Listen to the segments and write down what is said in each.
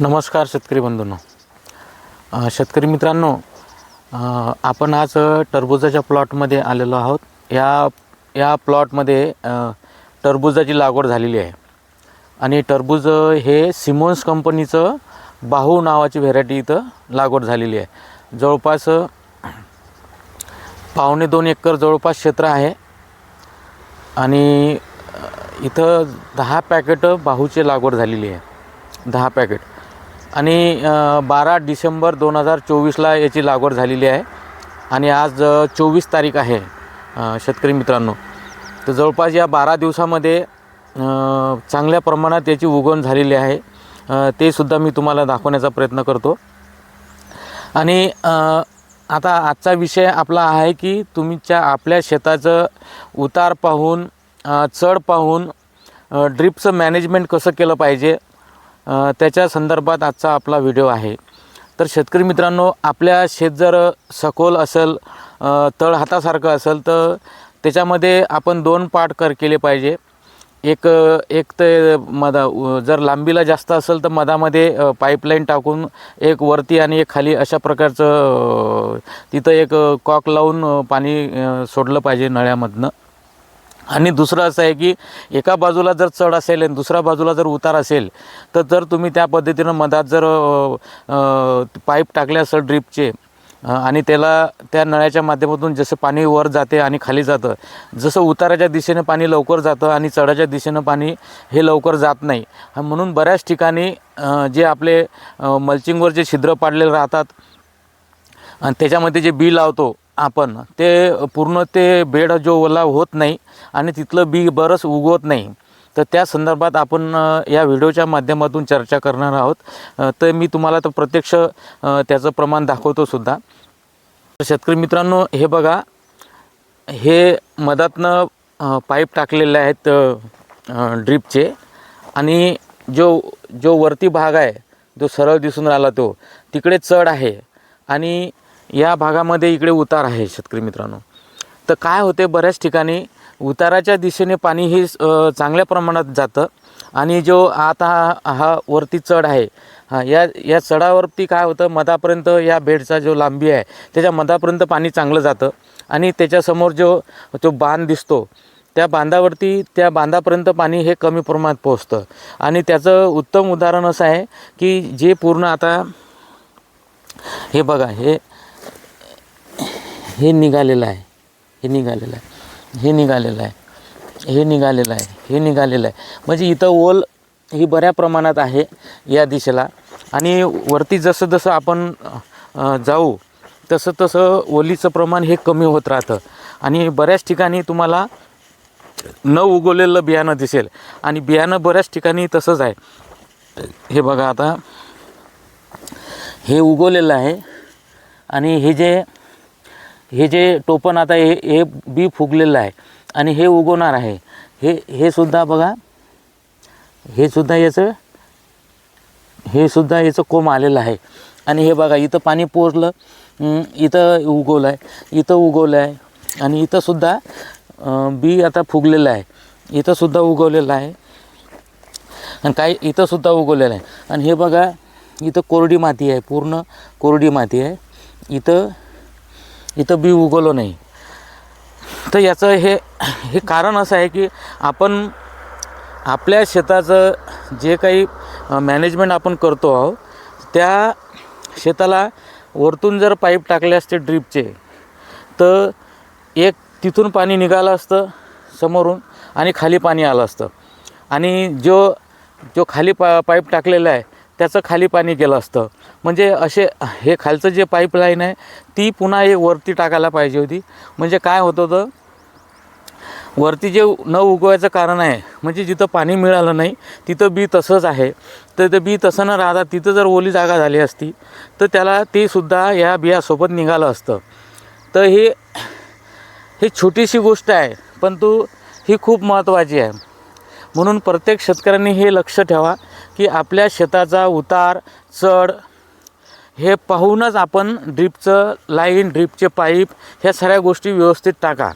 नमस्कार शेतकरी बंधूंनो. शेतकरी मित्रांनो आपण आज टरबुजाच्या प्लॉटमध्ये आलेलो आहोत. या या प्लॉटमध्ये टरबुजाची लागवड झालेली आहे. आणि टरबूज हे सिमोन्स कंपनीचं बाहू नावाची व्हेरायटी इथं लागवड झालेली आहे. जवळपास पावणे दोन एकर जवळपास क्षेत्र आहे. आणि इथं दहा पॅकेट बाहूची लागवड झालेली आहे. दहा पॅकेट. आणि बारा डिसेंबर दोन हजार चोवीसला याची लागवड झालेली आहे. आणि आज चोवीस तारीख आहे शेतकरी मित्रांनो. तर जवळपास या बारा दिवसामध्ये चांगल्या प्रमाणात याची उगवण झालेली आहे. ते सुद्धा मी तुम्हाला दाखवण्याचा प्रयत्न करतो. आणि आता आजचा विषय आपला आहे की तुमच्या आपल्या शेताचं उतार पाहून चढ पाहून ड्रिपचं मॅनेजमेंट कसं केलं पाहिजे? त्याच्या संदर्भात आजचा आपला व्हिडिओ आहे. तर शेतकरी मित्रांनो आपल्या शेत जर सखोल असेल तळ हातासारखं असेल तर त्याच्यामध्ये आपण दोन पार्ट कर केले पाहिजे. एक एक ते मधा जर लांबीला जास्त असेल तर मधामध्ये पाईपलाईन टाकून एक वरती आणि एक खाली अशा प्रकारचं तिथं एक कॉक लावून पाणी सोडलं पाहिजे नळ्यामधनं. आणि दुसरं असं आहे की एका बाजूला जर चढ असेल आणि दुसऱ्या बाजूला जर उतार असेल तर जर तुम्ही त्या पद्धतीनं मधात जर पाईप टाकले असेल ड्रीपचे आणि त्याला त्या नळ्याच्या माध्यमातून जसं पाणी वर जाते आणि खाली जातं जसं उताराच्या दिशेनं पाणी लवकर जातं आणि चढाच्या दिशेनं पाणी हे लवकर जात नाही. म्हणून बऱ्याच ठिकाणी जे आपले मल्चिंगवर जे छिद्र पाडलेले राहतात आणि त्याच्यामध्ये जे बी लावतो आपण ते पूर्ण ते बेड जो ओला होत नाही आणि तिथलं बी बरंच उगवत नाही. तर त्या संदर्भात आपण या व्हिडिओच्या माध्यमातून चर्चा करणार आहोत. तर मी तुम्हाला तर प्रत्यक्ष त्याचं प्रमाण दाखवतो सुद्धा. तर शेतकरी मित्रांनो हे बघा हे मधातनं पाईप टाकलेले आहेत ड्रीपचे. आणि जो जो वरती भाग आहे जो सरळ दिसून राहिला तो तिकडे चढ आहे. आणि या भागामध्ये इकडे उतार आहे शेतकरी मित्रांनो. तर काय होते बऱ्याच ठिकाणी उताराच्या दिशेने पाणी हे चांगल्या प्रमाणात जातं आणि जो आता हा हा वरती चढ आहे हा या या चढावरती काय होतं मधापर्यंत या बेडचा जो लांबी आहे त्याच्या मधापर्यंत पाणी चांगलं जातं आणि त्याच्यासमोर जो जो बांध दिसतो त्या बांधावरती त्या बांधापर्यंत पाणी हे कमी प्रमाणात पोहोचतं. आणि त्याचं उत्तम उदाहरण असं आहे की जे पूर्ण आता हे बघा हे हे निघालेलं आहे. हे निघालेलं आहे. हे निघालेलं आहे. हे निघालेलं आहे. हे निघालेलं आहे. म्हणजे इथं ओल ही बऱ्या प्रमाणात आहे या दिशेला. आणि वरती जसं जसं आपण जाऊ तसं तसं ओलीचं प्रमाण हे कमी होत राहतं. आणि बऱ्याच ठिकाणी तुम्हाला न उगवलेलं बियाणं दिसेल. आणि बियाणं बऱ्याच ठिकाणी तसंच आहे. हे बघा आता. हे उगवलेलं आहे. आणि हे जे हे जे टोपण आता हे हे बी फुगलेलं आहे आणि हे उगवणार आहे हे हे सुद्धा बघा हे सुद्धा याचं हे सुद्धा याचं कोंब आलेलं आहे. आणि हे बघा इथं पाणी पोचलं इथं उगवलं आहे इथं उगवलं आहे आणि इथंसुद्धा बी आता फुगलेलं आहे. इथंसुद्धा उगवलेलं आहे. आणि काही इथंसुद्धा उगवलेलं आहे. आणि हे बघा इथं कोरडी माती आहे पूर्ण कोरडी माती आहे. इथं इथं बी उगवलं नाही. तर याचं हे हे कारण असं आहे की आपण आपल्या शेताचं जे काही मॅनेजमेंट आपण करतो आहोत त्या शेताला वरतून जर पाईप टाकले असते ड्रीपचे तर एक तिथून पाणी निघालं असतं समोरून आणि खाली पाणी आलं असतं. आणि जो जो खाली पा पाईप टाकलेला आहे त्याचं खाली पाणी गेलं असतं. म्हणजे असे हे खालचं जे पाईपलाईन आहे ती पुन्हा हे वरती टाकायला पाहिजे होती. म्हणजे काय होत होतं? वरती जे न उगवायचं कारण आहे म्हणजे जिथं पाणी मिळालं नाही तिथं बी तसंच आहे. तर ते बी तसं न राहता तिथं जर ओली जागा झाली असती तर त्याला ते सुद्धा या बियासोबत निघालं असतं. तर हे ही छोटीशी गोष्ट आहे पण तू ही खूप महत्त्वाची आहे. म्हणून प्रत्येक शेतकऱ्यांनी हे लक्ष ठेवा. की आपल्या शेताचा उतार चढ हे पाहूनच आपण ड्रीपचं लाईन ड्रीपचे पाईप ह्या सगळ्या गोष्टी व्यवस्थित टाका.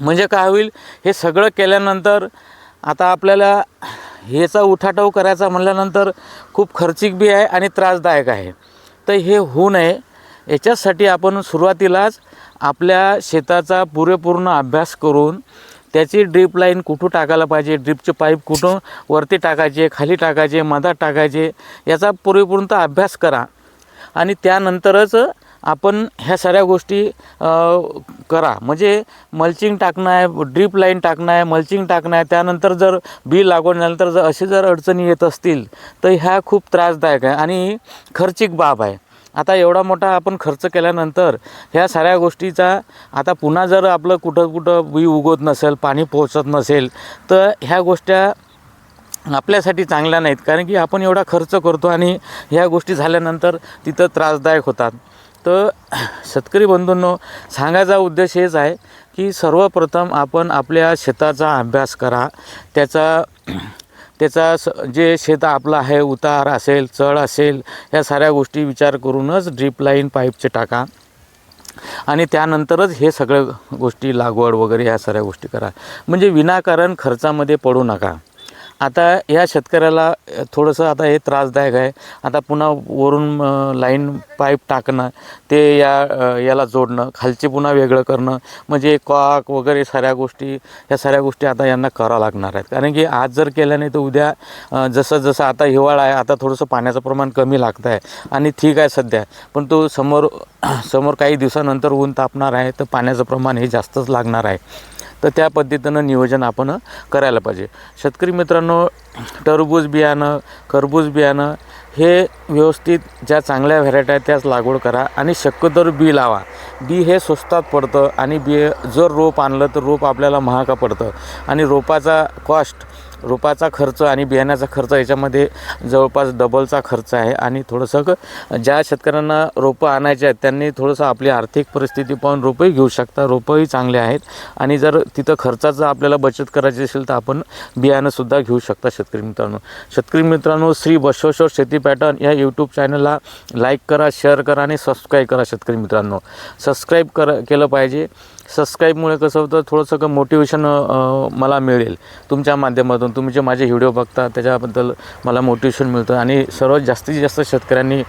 म्हणजे काय होईल हे सगळं केल्यानंतर आता आपल्याला ह्याचा उठाटाव करायचा म्हणल्यानंतर खूप खर्चिक बी आहे आणि त्रासदायक आहे. तर हे होऊ नये. याच्यासाठी आपण सुरुवातीलाच आपल्या शेताचा पुरेपूर्ण अभ्यास करून त्याची ड्रीप लाईन कुठं टाकायला पाहिजे? ड्रीपचे पाईप कुठं वरती टाकायचे खाली टाकायचे मधात टाकायचे याचा पुरेपूर्ण अभ्यास करा. आणि त्यानंतरच आपण ह्या साऱ्या गोष्टी करा. म्हणजे मल्चिंग टाकणं आहे ड्रीप लाईन टाकणं आहे मल्चिंग टाकणं आहे. त्यानंतर जर बी लागवड झाल्यानंतर जर असे जर अडचणी येत असतील तर ह्या खूप त्रासदायक आहे. आणि खर्चिक बाब आहे. आता एवढा मोठा आपण खर्च केल्यानंतर ह्या साऱ्या गोष्टीचा आता पुन्हा जर आपलं कुठं कुठं बी उगवत नसेल पाणी पोहोचत नसेल तर ह्या गोष्ट्या आपल्यासाठी चांगल्या नाहीत. कारण की आपण एवढा खर्च करतो आणि ह्या गोष्टी झाल्यानंतर तिथं त्रासदायक होतात. तर शेतकरी बंधूंनो सांगायचा उद्देश हेच आहे की सर्वप्रथम आपण आपल्या शेताचा अभ्यास करा. त्याचा त्याचा स जे शेत आपलं आहे उतार असेल चढ असेल या साऱ्या गोष्टी विचार करूनच ड्रीप लाईन पाईपचे टाका. आणि त्यानंतरच हे सगळ्या गोष्टी लागवड वगैरे ह्या साऱ्या गोष्टी करा. म्हणजे विनाकारण खर्चामध्ये पडू नका. आता या शेतकऱ्याला थोडंसं आता हे त्रासदायक आहे. आता पुन्हा वरून लाईन पाईप टाकणं ते या याला जोडणं खालचे पुन्हा वेगळं करणं म्हणजे कॉक वगैरे साऱ्या गोष्टी ह्या साऱ्या गोष्टी आता यांना करावं लागणार आहेत. कारण की आज जर केल्याने तर उद्या जसं जसं आता हिवाळा आहे आता थोडंसं पाण्याचं प्रमाण कमी लागतं आहे आणि ठीक आहे सध्या. पण तो समोर समोर काही दिवसानंतर ऊन तापणार आहे तर पाण्याचं प्रमाण हे जास्तच लागणार आहे. तर त्या पद्धतीनं नियोजन आपण करायला पाहिजे. शेतकरी मित्रांनो टरबूज बियाणं खरबूज बियाणं हे व्यवस्थित ज्या चांगल्या व्हरायटी आहेत त्याच लागवड करा आणि शक्यतोवर बी लावा. बी हे स्वस्तात पडतं आणि बी जर रोप आणलं तर रोप आपल्याला महागा पडतं आणि रोपाचा कॉस्ट रोपाचा खर्च आणि बियाण्याचा खर्च याच्यामध्ये जवळपास डबलचा खर्च आहे. आणि थोडंसं ज्या शेतकऱ्यांना रोपं आणायचे आहेत त्यांनी थोडंसं आपली आर्थिक परिस्थिती पाहून रोपंही घेऊ शकता. रोपंही चांगले आहेत. आणि जर तिथं खर्चाचं आपल्याला बचत करायची असेल तर आपण बियाणंसुद्धा घेऊ शकता शेतकरी मित्रांनो. शेतकरी मित्रांनो श्री बसवेश्वर शेती पॅटर्न या यूट्यूब चॅनलला लाईक करा शेअर करा आणि सबस्क्राईब करा शेतकरी मित्रांनो. सबस्क्राईब कर केलं पाहिजे. सबस्क्राईबमुळे कसं होतं थोडंसं का मोटिवेशन मला मिळेल. तुमच्या माध्यमातून तुम्ही जे माझे व्हिडिओ बघता त्याच्याबद्दल मला मोटिवेशन मिळतं. आणि सर्वात जास्तीत जास्त शेतकऱ्यांनी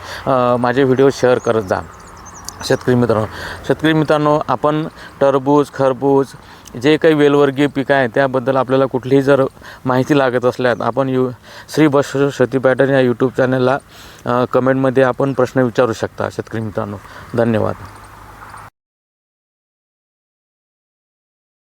माझे व्हिडिओ शेअर करत जा. शेतकरी मित्रांनो शेतकरी मित्रांनो आपण टरबूज खरबूज जे काही वेलवर्गीय पिकं आहे त्याबद्दल आपल्याला कुठलीही जर माहिती लागत असल्यास आपण यू श्री बसवेश्वर शेती पॅटर्न या यूट्यूब चॅनलला कमेंटमध्ये आपण प्रश्न विचारू शकता शेतकरी मित्रांनो. धन्यवाद.